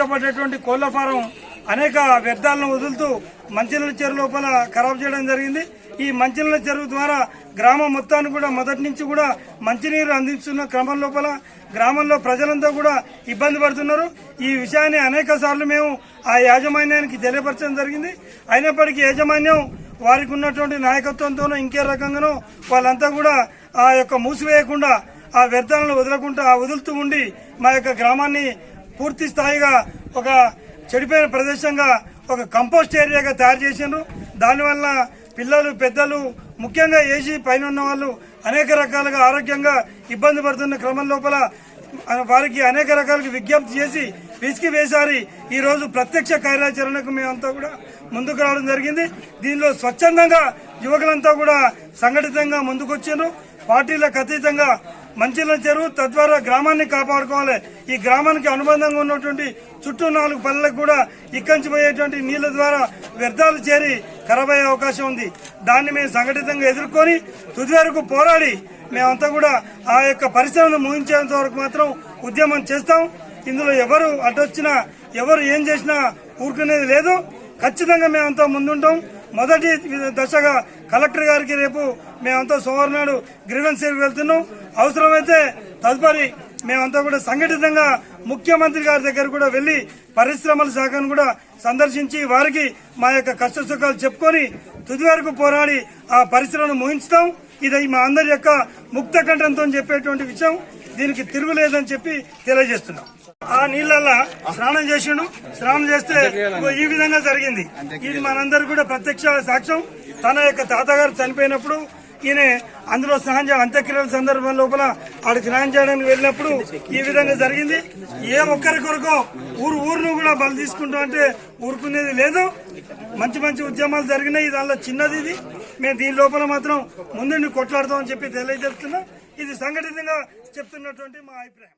స్థాపించబడేటువంటి కోళ్ళ ఫారం అనేక వ్యర్థాలను వదులుతూ మంచినీళ్ళ చెరువు లోపల ఖరాబ్ చేయడం జరిగింది. ఈ మంచినీళ్ళ చెరువు ద్వారా గ్రామం మొత్తాన్ని కూడా మొదటి నుంచి కూడా మంచినీరు అందిస్తున్న క్రమం లోపల గ్రామంలో ప్రజలంతా కూడా ఇబ్బంది పడుతున్నారు. ఈ విషయాన్ని అనేక సార్లు మేము ఆ యాజమాన్యానికి తెలియపరచడం జరిగింది. అయినప్పటికీ యాజమాన్యం వారికి ఉన్నటువంటి నాయకత్వంతోనూ ఇంకే రకంగానూ వాళ్ళంతా కూడా ఆ యొక్క మూసివేయకుండా ఆ వ్యర్థాలను వదలకుండా ఆ వదులుతూ ఉండి మా యొక్క గ్రామాన్ని పూర్తి స్థాయిగా ఒక చెడిపోయిన ప్రదేశంగా ఒక కంపోస్ట్ ఏరియాగా తయారు చేసిండ్రు. దానివల్ల పిల్లలు పెద్దలు ముఖ్యంగా ఏసీ పైన ఉన్న వాళ్ళు అనేక రకాలుగా ఆరోగ్యంగా ఇబ్బంది పడుతున్న క్రమం లోపల వారికి అనేక రకాలుగా విజ్ఞప్తి చేసి విసికి వేసారి ఈ రోజు ప్రత్యక్ష కార్యాచరణకు మేమంతా కూడా ముందుకు రావడం జరిగింది. దీనిలో స్వచ్ఛందంగా యువకులంతా కూడా సంఘటితంగా ముందుకొచ్చారు పార్టీలకు అతీతంగా మంచిల చెరువు తద్వారా గ్రామాన్ని కాపాడుకోవాలి. ఈ గ్రామానికి అనుబంధంగా ఉన్నటువంటి చుట్టూ నాలుగు పల్లెలకు కూడా ఇక్కంచి పోయేటువంటి నీళ్ళ ద్వారా వ్యర్థాలు చేరి ఖరాబ్ అయ్యే అవకాశం ఉంది. దాన్ని మేము సంఘటితంగా ఎదుర్కొని తుది వరకు పోరాడి మేమంతా కూడా ఆ యొక్క పరిశ్రమను ముగించేంత వరకు మాత్రం ఉద్యమం చేస్తాం. ఇందులో ఎవరు అడ్డొచ్చినా ఎవరు ఏం చేసినా ఊరుకునేది లేదు. ఖచ్చితంగా మేమంతా ముందుంటాం. మొదటి దశగా కలెక్టర్ గారికి రేపు మేమంతా సోమవారం నాడు గ్రీవెన్స్ వెళ్తున్నాం. అవసరమైతే తదుపరి మేమంతా కూడా సంఘటితంగా ముఖ్యమంత్రి గారి దగ్గర కూడా వెళ్ళి పరిశ్రమల శాఖను కూడా సందర్శించి వారికి మా యొక్క కష్ట సుఖాలు చెప్పుకొని తుది వరకు పోరాడి ఆ పరిశ్రమను ముగించుతాం. ఇది మా అందరి యొక్క ముక్త కంఠంతో చెప్పేటువంటి విషయం. దీనికి తిరుగులేదని చెప్పి తెలియజేస్తున్నాం. ఆ నీళ్ళల్లో స్నానం చేసిండు. స్నానం చేస్తే ఈ విధంగా జరిగింది. ఇది మనందరూ కూడా ప్రత్యక్ష సాక్ష్యం. తన యొక్క తాతగారు చనిపోయినప్పుడు ఈయన అందులో స్నానం అంత్యక్రియల సందర్భం లోపల ఆడు స్నానం చేయడానికి వెళ్ళినప్పుడు ఈ విధంగా జరిగింది. ఏ ఒక్కరి కొరకు ఊరు ఊరును కూడా బలి తీసుకుంటాం అంటే ఊరుకునేది లేదు. మంచి మంచి ఉద్యమాలు జరిగినాయి. దానిలో చిన్నది ఇది. మేము దీని లోపల మాత్రం ముందుండి కొట్లాడతామని చెప్పి తెలియజేస్తున్నాం. ఇది సంఘటితంగా చెప్తున్నటువంటి మా అభిప్రాయం.